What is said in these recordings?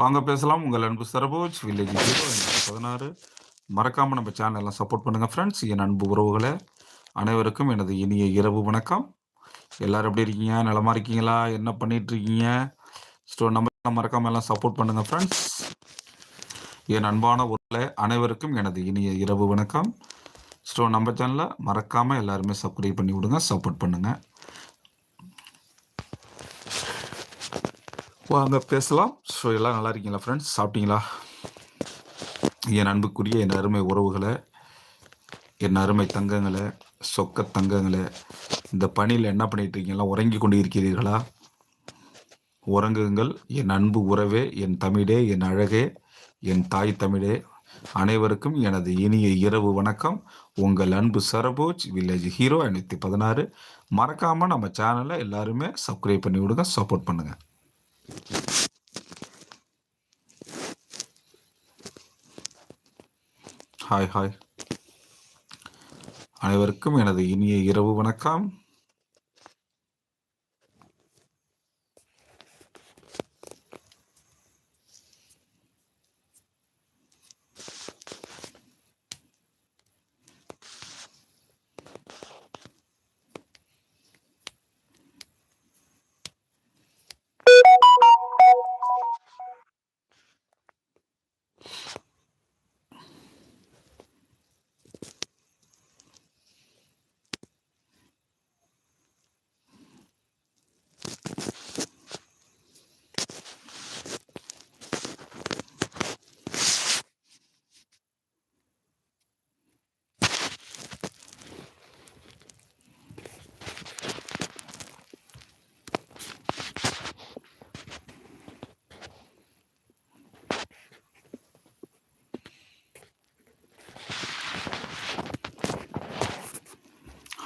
வாங்க பேசலாம். உங்கள் அன்பு சரபோஜ் வில்லேஜ் ஜீரோ பதினாறு. மறக்காமல் நம்ம சேனல் எல்லாம் சப்போர்ட் பண்ணுங்கள் ஃப்ரெண்ட்ஸ் என் அன்பு உறவுகளை அனைவருக்கும் எனது இனிய இரவு வணக்கம். எல்லாரும் எப்படி இருக்கீங்க? நலமா இருக்கீங்களா? என்ன பண்ணிகிட்ருக்கீங்க ஸோ நம்ம மறக்காமல் எல்லாம் சப்போர்ட் பண்ணுங்கள் ஃப்ரெண்ட்ஸ் என் அன்பான உறவுகளை அனைவருக்கும் எனது இனிய இரவு வணக்கம். ஸோ நம்ம சேனலை மறக்காமல் எல்லாருமே சப்ஸ்கிரைப் பண்ணி விடுங்க சப்போர்ட் பண்ணுங்கள் வாங்க பேசலாம். ஸோ எல்லாம் நல்லா இருக்கீங்களா ஃப்ரெண்ட்ஸ் சாப்பிட்டீங்களா? என் அன்புக்குரிய என் அருமை உறவுகளை என் அருமை தங்கங்களை சொக்க தங்கங்களை இந்த பணியில் என்ன பண்ணிட்டு இருக்கீங்களா? உறங்கி கொண்டு இருக்கிறீர்களா உறங்குங்கள். என் அன்பு உறவே என் தமிழே என் அழகே என் தாய் தமிழே. அனைவருக்கும் எனது இனிய இரவு வணக்கம். உங்கள் அன்பு சரபோஜ் வில்லேஜ் ஹீரோ ஐநூற்றி பதினாறு. மறக்காமல் நம்ம சேனலை எல்லாருமே சப்ஸ்கிரைப் பண்ணி விடுங்க சப்போர்ட் பண்ணுங்கள் ஹாய் ஹாய் அனைவருக்கும் எனது இனிய இரவு வணக்கம்.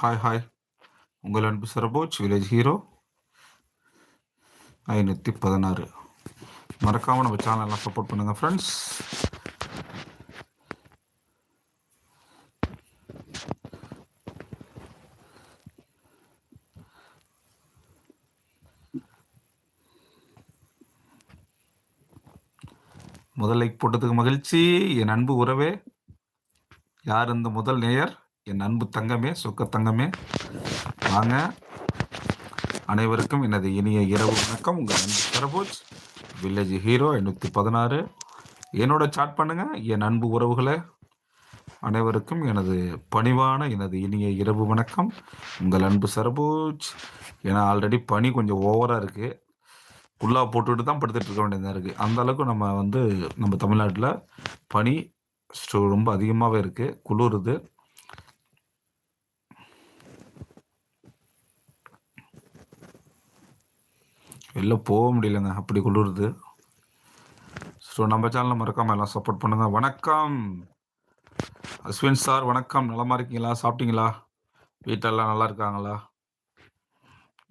ஹாய் ஹாய் உங்கள் அன்பு சரபோஜ் வில்லேஜ் ஹீரோ ஐநூற்றி பதினாறு. மறக்காமல் நம்ம சேனல்லாம் சப்போர்ட் பண்ணுங்கள் ஃப்ரெண்ட்ஸ் முதல் லைக் போட்டதுக்கு மகிழ்ச்சி. என் அன்பு உறவே யார் இந்த முதல் நேயர்? என் அன்பு தங்கமே சொக்க தங்கமே. வாங்க. அனைவருக்கும் எனது இனிய இரவு வணக்கம். உங்கள் அன்பு சரபோஜ் வில்லேஜ் ஹீரோ ஐநூற்றி பதினாறு. என்னோட சாட் பண்ணுங்க என் அன்பு உறவுகளை. அனைவருக்கும் எனது பணிவான எனது இனிய இரவு வணக்கம். உங்கள் அன்பு சரபோஜ் ஏன்னா ஆல்ரெடி பனி கொஞ்சம் ஓவராக இருக்குது ஃபுல்லாக போட்டுவிட்டு தான் படுத்துட்டு இருக்க வேண்டியதாக இருக்குது அந்த அளவுக்கு நம்ம வந்து நம்ம தமிழ்நாட்டில் பனி ரொம்ப அதிகமாகவே இருக்குது குளிருது. வெளில போக முடியலங்க. அப்படி குளிருது ஸோ நம்ம சேனலில் மறக்காமல் எல்லாம் சப்போர்ட் பண்ணுங்கள் வணக்கம். அஸ்வின் சார் வணக்கம். நலமா இருக்கீங்களா? சாப்பிட்டீங்களா? வீட்டெல்லாம் நல்லா இருக்காங்களா?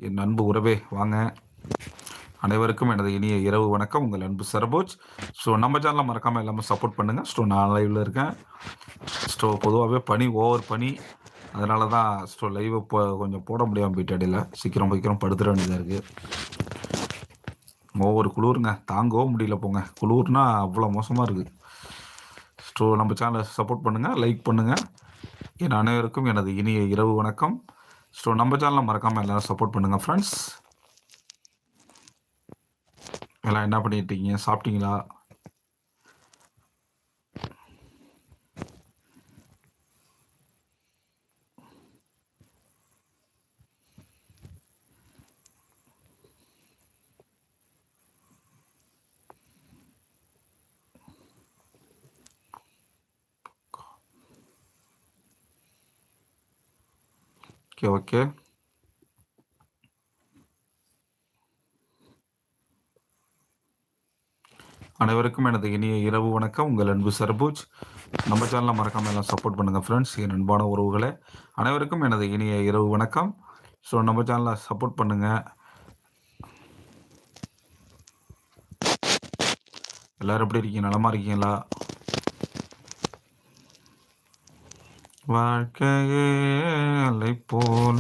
என் அன்பு உறவே வாங்க. அனைவருக்கும் எனது இனிய இரவு வணக்கம். உங்கள் அன்பு சரபோஜ். ஸோ நம்ம சேனலில் மறக்காமல் எல்லாமே சப்போர்ட் பண்ணுங்கள் ஸ்டோ நான் லைவில் இருக்கேன். ஸ்டோ பொதுவாகவே பனி ஓவர் பனி. அதனால தான் ஸ்டோ லைவை இப்போ கொஞ்சம் போட முடியாமல் போயிட்டு அடையில. சீக்கிரம் சீக்கிரம் படுத்துட வேண்டியதாக இருக்குது ஒவ்வொரு குளிருங்க. தாங்கவும் முடியல போங்க. குளிர்னா அவ்வளோ மோசமாக இருக்குது ஸோ நம்ம சேனலை சப்போர்ட் பண்ணுங்கள் லைக் பண்ணுங்கள் என் அனைவருக்கும் எனது இனிய இரவு வணக்கம். ஸோ நம்ம சேனலை மறக்காமல் எல்லோரும் சப்போர்ட் பண்ணுங்கள் ஃப்ரெண்ட்ஸ் எல்லாம் என்ன பண்ணிட்டீங்க சாப்பிட்டீங்களா? ஓகே ஓகே அனைவருக்கும் எனது இனிய இரவு வணக்கம். உங்கள் அன்பு சர்பூஜ். நம்ம சேனலில் மறக்காமல் எல்லாம் சப்போர்ட் பண்ணுங்கள் ஃப்ரெண்ட்ஸ் என் அன்பான உறவுகளை. அனைவருக்கும் எனது இனிய இரவு வணக்கம். ஸோ நம்ம சேனலில் சப்போர்ட் பண்ணுங்கள் எல்லோரும் எப்படி இருக்கீங்க? நலமாக இருக்கீங்களா? வாழ்க்கையே அலை போல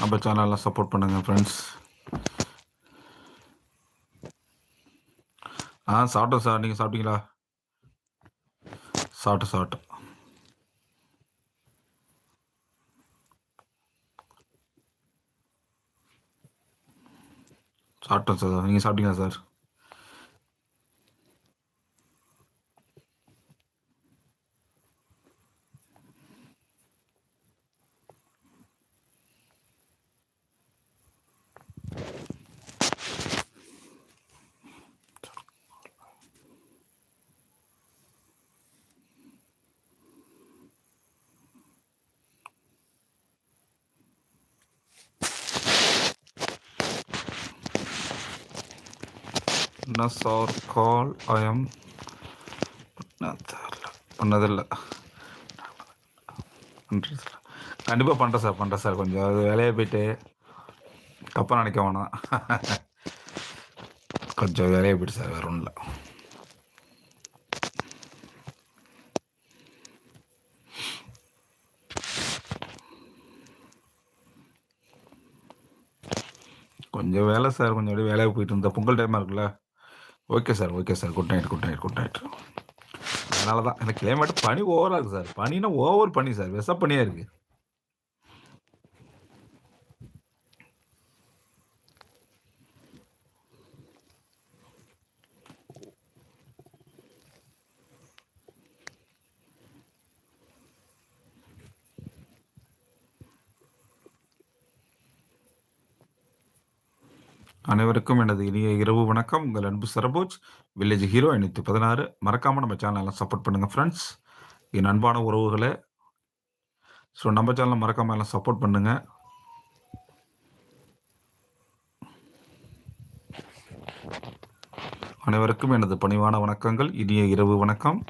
நம்ம சேனலில் சப்போர்ட் பண்ணுங்கள் ஃப்ரெண்ட்ஸ் ஆ சாப்பிட்டோம் சார் நீங்கள் சாப்பிட்டீங்களா? சாப்பிட்டோம் சாப்பிட்டோம். சாப்பிட்டோம் சார். நீங்கள் சாப்பிட்டீங்களா சார்? என்ன சார் கால் ஐ எம் பண்ணதில்லை. பண்ணுறதில்ல கண்டிப்பாக பண்ணுறேன் சார் பண்ணுறேன் சார் கொஞ்சம். அது வேலையை போயிட்டு தப்பாக நினைக்க வேணாம். கொஞ்சம் வேலையை போயிட்டு சார் வேறு ஒன்றும் இல்லை. கொஞ்சம் வேலை சார் கொஞ்சம் அப்படியே வேலையை போயிட்டு இருந்த பொங்கல் டைமாக இருக்குல்ல? Okay sir okay sir. Good night good night good night அதனால தான் எனக்கு கிளைமேட் பனி ஓவராக இருக்குது சார். பனினா ஓவர் பனி சார். விஷ பனியாக இருக்குது அனைவருக்கும் எனது இனிய இரவு வணக்கம். உங்கள் அன்பு சரபோஜ். வில்லேஜ் ஹீரோ ஐநூற்றி பதினாறு. மறக்காமல் நம்ம சேனலை சப்போர்ட் பண்ணுங்கள் ஃப்ரெண்ட்ஸ் என் அன்பான உறவுகளை. ஸோ நம்ம சேனலை மறக்காமல் எல்லாம் சப்போர்ட் பண்ணுங்கள் அனைவருக்கும் எனது பணிவான வணக்கங்கள். இனிய இரவு வணக்கம்.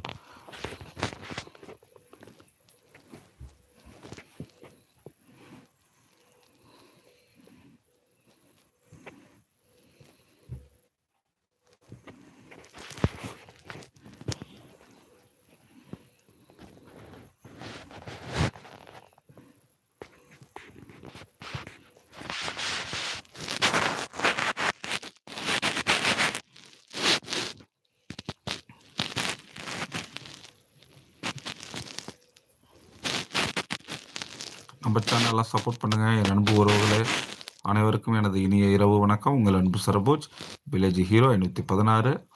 நம்ம சேனல்லாம் சப்போர்ட் பண்ணுங்கள் என் அன்பு உறவுகளே அனைவருக்கும் எனது இனிய இரவு வணக்கம். உங்கள் அன்பு சரபோஜ். வில்லேஜ் ஹீரோ ஐநூற்றி பதினாறு.